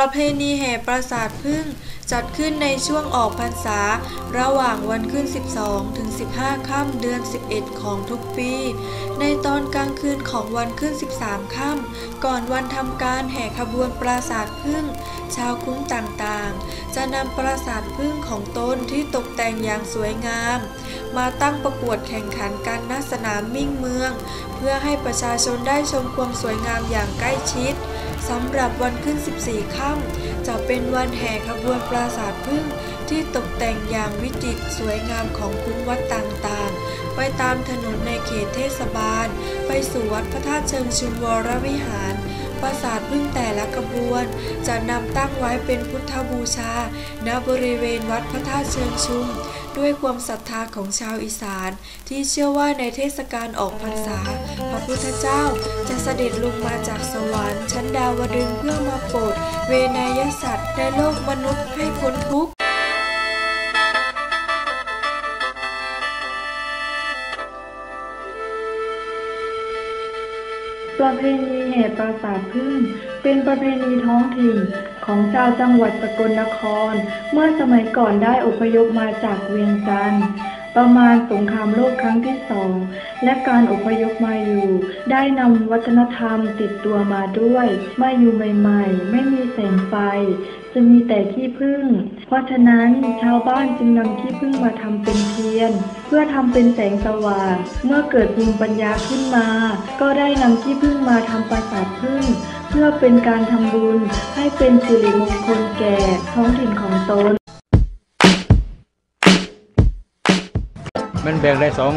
ประเพณีแห่ปราสาทพึ่ง จัดขึ้นในช่วงออกพรรษา ระหว่างวันขึ้น 12 ถึง 15 ค่ำเดือน 11 ของทุกปี ในตอนกลางคืนของวันขึ้น 13 ค่ำก่อนวันทำการแห่ขบวนปราสาทพึ่ง ชาวคุ้งต่างๆ จะนำปราสาทพึ่งของตนที่ตกแต่งอย่างสวยงาม มาตั้งประกวดแข่งขันกันณสนามมิ่งเมือง เพื่อให้ประชาชนได้ชมความสวยงามอย่างใกล้ชิดสำหรับวันขึ้น 14 ค่ำจะเป็นวันแห่ขบวนปราสาทพึ่งที่ตกแต่งอย่างวิจิตรสวยงามของคุ้มวัดต่างๆ ไปตามถนนในเขตเทศบาล ไปสู่วัดพระธาตุเชิงชุมวรวิหารปราสาทพึ่งแต่ละกระบวน จะนำตั้งไว้เป็นพุทธบูชา ณบริเวณวัดพระธาตุเชิงชุม ด้วยความศรัทธาของชาวอีสาน ที่เชื่อว่าในเทศกาลออกพรรษา พระพุทธเจ้าจะเสด็จลงมาจากสวรรค์ชั้นดาวดึงส์เพื่อมาโปรดเวนยสัตว์ในโลกมนุษย์ให้พ้นทุกข์ประเพณีแห่ปราสาทพึ่งเป็นประเพณีท้องถิ่นของชาวจังหวัดสกลนคร เมื่อสมัยก่อนได้อพยพมาจากเวียงจันทร์ประมาณสงครามโลกครั้งที่สอง และการอพยพมาอยู่ ได้นำวัฒนธรรมติดตัวมาด้วย มาอยู่ใหม่ๆ ไม่มีแสงไฟ จะมีแต่ขี้ผึ้งเพราะฉะนั้นชาวบ้านจึงนำขี้ผึ้งมาทำเป็นเทียน เพื่อทำเป็นแสงสว่าง เมื่อเกิดภูมิปัญญาขึ้นมา ก็ได้นำขี้ผึ้งมาทำปราสาทผึ้ง เพื่อเป็นการทำบุญให้เป็นสิริมงคลแก่ท้องถิ่นของตน มันแบ่งได้สอง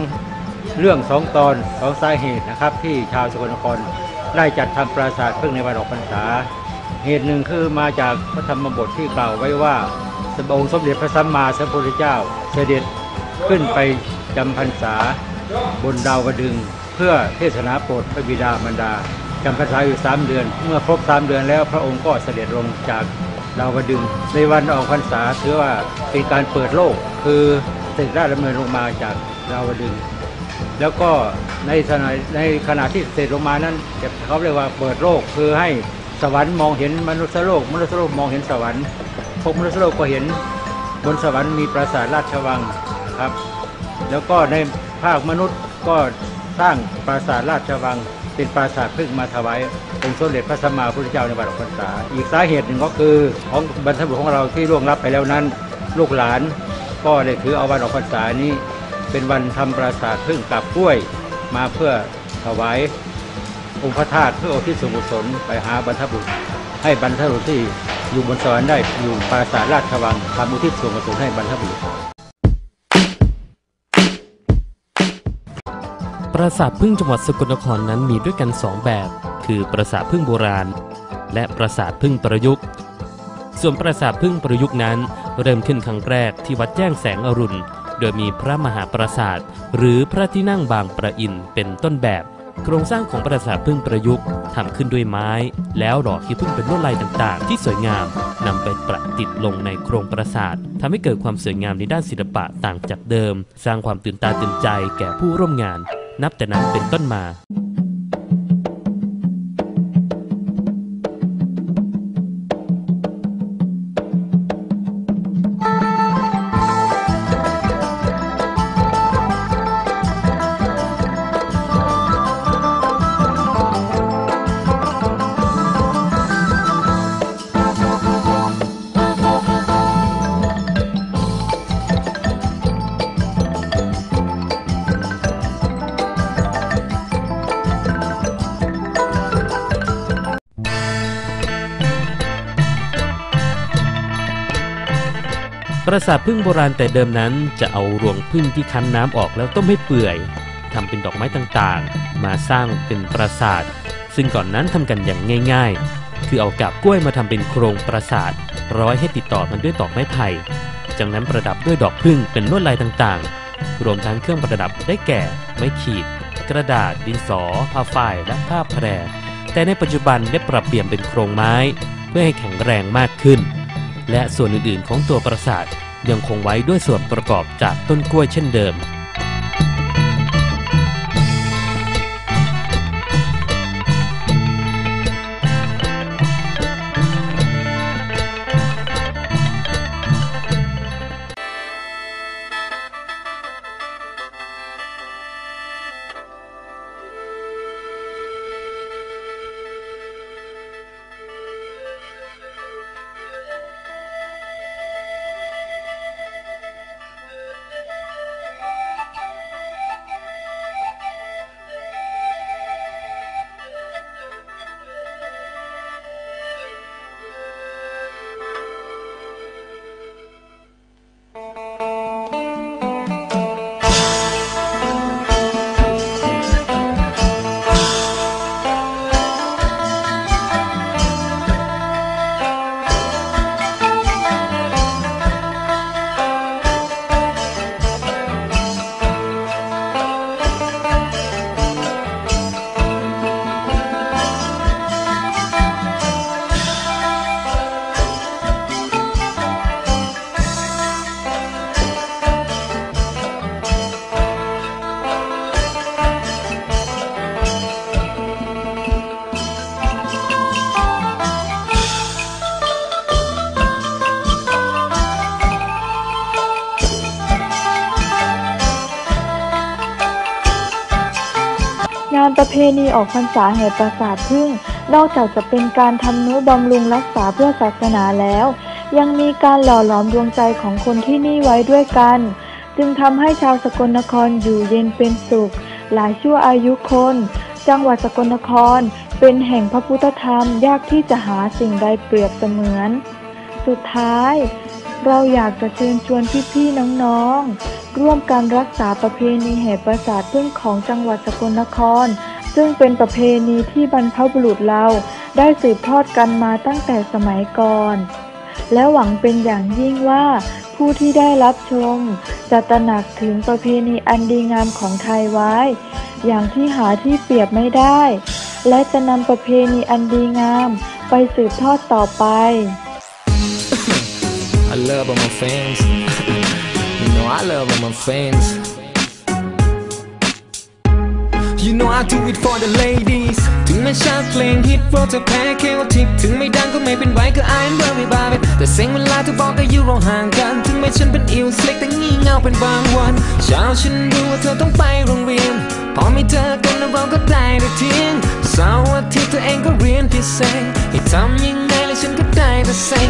เรื่องสองตอนสองสาเหตุนะครับ ที่ชาวสกลนครได้จัดทำปราสาทพึ่งในวันออกพรรษา เหตุหนึ่งคือมาจากพระธรรมบทที่กล่าวไว้ว่าสมองค์สมเด็จพระสัมมาสัมพุทธเจ้า เสด็จขึ้นไปจำพรรษาบนดาวกระดึง เพื่อเทศนาโปรดพระบิดามารดา จำพรรษาอยู่สามเดือน เมื่อครบสามเดือนแล้วพระองค์ก็เสด็จลงจากดาวดึงในวันออกพรรษาถือว่าเป็นการเปิดโลก คือเสด็จราชดำเนินลงมาจากดาวดึงแล้วก็ในขณะในขณะที่เสด็จลงมานั้นเขาเรียกว่าเปิดโลกคือให้สวรรค์มองเห็นมนุษย์โลก มนุษย์โลกมองเห็นสวรรค์พวกมนุษย์โลกก็เห็นบนสวรรค์มีปราสาทราชวังครับ แล้วก็ในภาคมนุษย์ก็สร้างปราสาทราชวัง เป็นปราสาทพึ่งมาถวายองค์สมเด็จพระสัมมาพุทธเจ้าในวันออกพรรษา อีกสาเหตุหนึ่งก็คือของบรรพบุรุษของเราที่ล่วงลับไปแล้วนั้น ลูกหลานก็เลยถือเอาวันออกพรรษานี้ เป็นวันทำปราสาทพึ่งกับกล้วยมาเพื่อถวายองค์พระธาตุเพื่ออุทิศส่วนกุศลไปหาบรรพบุรุษให้บรรพบุรุษที่อยู่บนสวรรค์ได้อยู่ปราสาทราชวังทำอุทิศส่วนกุศลให้บรรพบุรุษ ปราสาทพึ่งจังหวัดสกลนครนั้นมีด้วยกันสองแบบ คือปราสาทพึ่งโบราณ และปราสาทพึ่งประยุกต์ ส่วนปราสาทพึ่งประยุกต์นั้น เริ่มขึ้นครั้งแรกที่วัดแจ้งแสงอรุณ โดยมีพระมหาปราสาทหรือพระที่นั่งบางประอินเป็นต้นแบบ โครงสร้างของปราสาทพึ่งประยุกต์ทำขึ้นด้วยไม้ แล้วหล่อขี้พึ่งเป็นลวดลายต่างๆ ที่สวยงามนำไปประติดลงในโครงปราสาททำให้เกิดความสวยงามในด้านศิลปะต่างจากเดิม สร้างความตื่นตาตื่นใจแก่ผู้ร่วมงาน นับแต่นั้นเป็นต้นมา ปราสาทพึ่งโบราณแต่เดิมนั้นจะเอารวงพึ่งที่คั้นน้ำออกแล้วต้มให้เปื่อยทำเป็นดอกไม้ต่างๆ มาสร้างเป็นปราสาท ซึ่งก่อนนั้นทำกันอย่างง่าย ๆ คือเอากาบกล้วยมาทำเป็นโครงปราสาท ร้อยให้ติดต่อกันด้วยตอกไม้ไผ่ จากนั้นประดับด้วยดอกพึ่งเป็นลวดลายต่างๆ รวมทั้งเครื่องประดับได้แก่ ไม้ขีด กระดาษ ดินสอ ผ้าฝ้าย และผ้าแพร แต่ในปัจจุบันได้ปรับเปลี่ยนเป็นโครงไม้ เพื่อให้แข็งแรงมากขึ้น และส่วนอื่นๆ ของตัวปราสาทยังคงไว้ด้วยส่วนประกอบจากต้นกล้วยเช่นเดิม ประเพณีออกพรรษาแห่ปราสาทพึ่ง นอกจากจะเป็นการทำนุบำรุงรักษาเพื่อศาสนาแล้ว ยังมีการหล่อหลอมดวงใจของคนที่นี่ไว้ด้วยกัน จึงทำให้ชาวสกลนครอยู่เย็นเป็นสุข หลายชั่วอายุคน จังหวัดสกลนคร เป็นแห่งพระพุทธธรรมยากที่จะหาสิ่งใดเปรียบเสมือน สุดท้าย เราอยากจะเชิญชวนพี่ๆน้องๆ ร่วมกันรักษาประเพณีแห่ปราสาทพึ่งของจังหวัดสกลนคร ซึ่งเป็นประเพณีที่บรรพบุรุษเราได้สืบทอดกันมาตั้งแต่สมัยก่อน และหวังเป็นอย่างยิ่งว่าผู้ที่ได้รับชม จะตระหนักถึงประเพณีอันดีงามของไทยไว้ อย่างที่หาที่เปรียบไม่ได้ และจะนำประเพณีอันดีงาม ไปสืบทอดต่อไป I love all my fans. Know I love all my fans. You know I do it for the ladies ถึงแม้ชาติเพลงฮิตโปรจะแพ้แค่วทิปถึงไม่ดังก็ไม่เป็นไรก็ I am very bad แต่เซ็งเวลาที่บอกก็อยู่เราห่างกัน ถึงแม้ฉันเป็นอิวสเล็กแต่งี่เง่าเป็นบางวัน เช้าฉันรู้ว่าเธอต้องไปโรงเรียน พอไม่เจอกันเราก็ได้แต่เทียงเสาร์อาทิตย์ตัวเองก็เรียนพิเศษให้ทำยังไงแล้วฉันก็ได้แต่เซ็ง